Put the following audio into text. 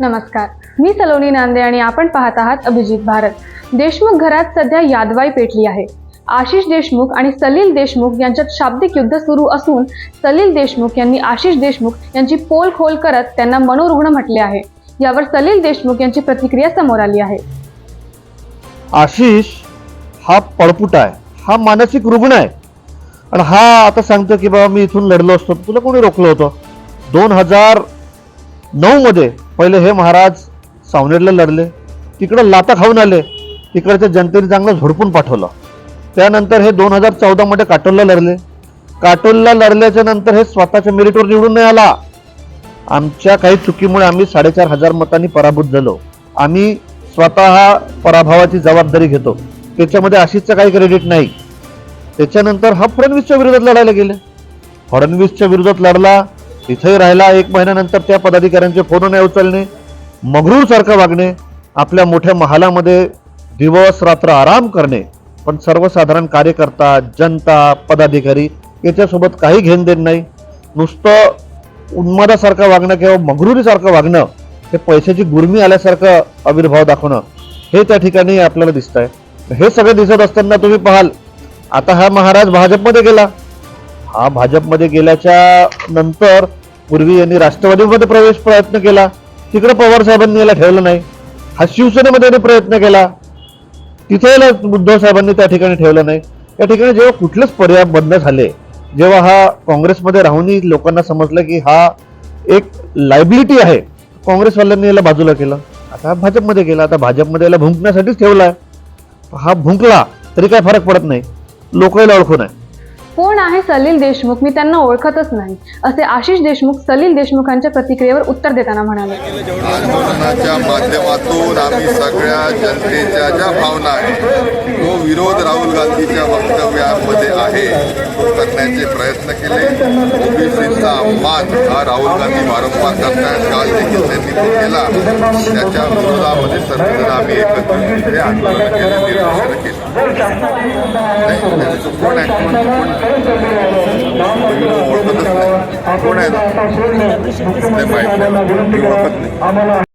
नमस्कार. मी सलोनी नांदे आणि आपण पाहत आहात अभिजित भारत. देशमुख घरात सध्या यादवाई पेटली आहे. आशिष देशमुख आणि सलील देशमुख यांच्यात शाब्दिक युद्ध सुरू असून सलील देशमुख यांनी आशिष देशमुख यांची पोल खोल करत त्यांना मनोरुग्ण म्हटले आहे. यावर सलील देशमुख यांची प्रतिक्रिया समोर आली आहे. आशिष हा पळपुटा आहे. हा मानसिक रुग्ण आहे. आणि हा आता सांगतो की बाबा मी इथून लढलो असतो. तुला कोणी रोखलं होतं? दोन हजार नऊमध्ये पहिले हे महाराज सावनेरला लढले तिकडं लाता खाऊन आले तिकडच्या जनतेने चांगलं झोडपून पाठवलं. त्यानंतर हे दोन हजार चौदामध्ये काटोलला लढले. काटोलला लढल्याच्या नंतर हे स्वतःच्या मेरिटवर निवडून नाही आला. आमच्या काही चुकीमुळे आम्ही साडेचार हजार मतांनी पराभूत झालो. आम्ही स्वतः पराभवाची जबाबदारी घेतो. त्याच्यामध्ये आशिषचं काही क्रेडिट नाही. त्याच्यानंतर हा फडणवीसच्या विरोधात लढायला गेले. फडणवीसच्या विरोधात लढला. तिथे राहिला एक महिन्यानंतर त्या पदाधिकाऱ्यांचे फोन नाही उचलणे मगरूर सारखं वागणे आपल्या मोठ्या महालामध्ये दिवस रात्र आराम करणे पण सर्वसाधारण कार्यकर्ता जनता पदाधिकारी याच्यासोबत काही घेण देण नाही. नुसतं उन्मादासारखं वागणं किंवा मगरुरीसारखं वागणं हे पैशाची गुरमी आल्यासारखं आविर्भाव दाखवणं हे त्या ठिकाणी आपल्याला दिसत आहे हे सगळं दिसत असताना तुम्ही पाहाल आता हा महाराज भाजपमध्ये गेला. हा भाजपमध्ये गेल्याच्यानंतर पूर्वी यांनी राष्ट्रवादीमध्ये प्रवेश प्रयत्न केला तिकडे पवार साहेबांनी याला ठेवलं नाही. हा शिवसेनेमध्ये यांनी प्रयत्न केला. तिथे उद्धव साहेबांनी त्या ठिकाणी ठेवलं नाही. या ठिकाणी जेव्हा कुठलेच पर्याय बंद झाले जेव्हा हा काँग्रेसमध्ये राहूनही लोकांना समजलं की हा एक लायबिलिटी आहे काँग्रेसवाल्यांनी याला बाजूला केलं. आता भाजपमध्ये गेला आता भाजपमध्ये याला भुंकण्यासाठीच ठेवला आहे हा भुंकला तरी काय फरक पडत नाही. लोक ओळखून आहे कोण आहे सलील देशमुख? मी त्यांना ओळखतच नाही. असे आशिष देशमुख सलील देशमुखांच्या प्रतिक्रियेवर उत्तर देताना म्हणाले. आंदोलनाच्या माध्यमातून आम्ही सगळ्या जनतेच्या ज्या भावना आहेत जो विरोध राहुल गांधीच्या वक्तव्यामध्ये आहे तो करण्याचे प्रयत्न केले ओबीसीचा अपमान हा राहुल गांधी वारंवार करतायत काल देखील त्यांनी तो केला त्याच्या विरोधामध्ये सर्वजण आम्ही एकत्र आंदोलन केलं निदर्शनं केलं कोण आहे कोण कोण ओळखतच नाही कोण आहे ते माहिती नाही. ओळखत नाही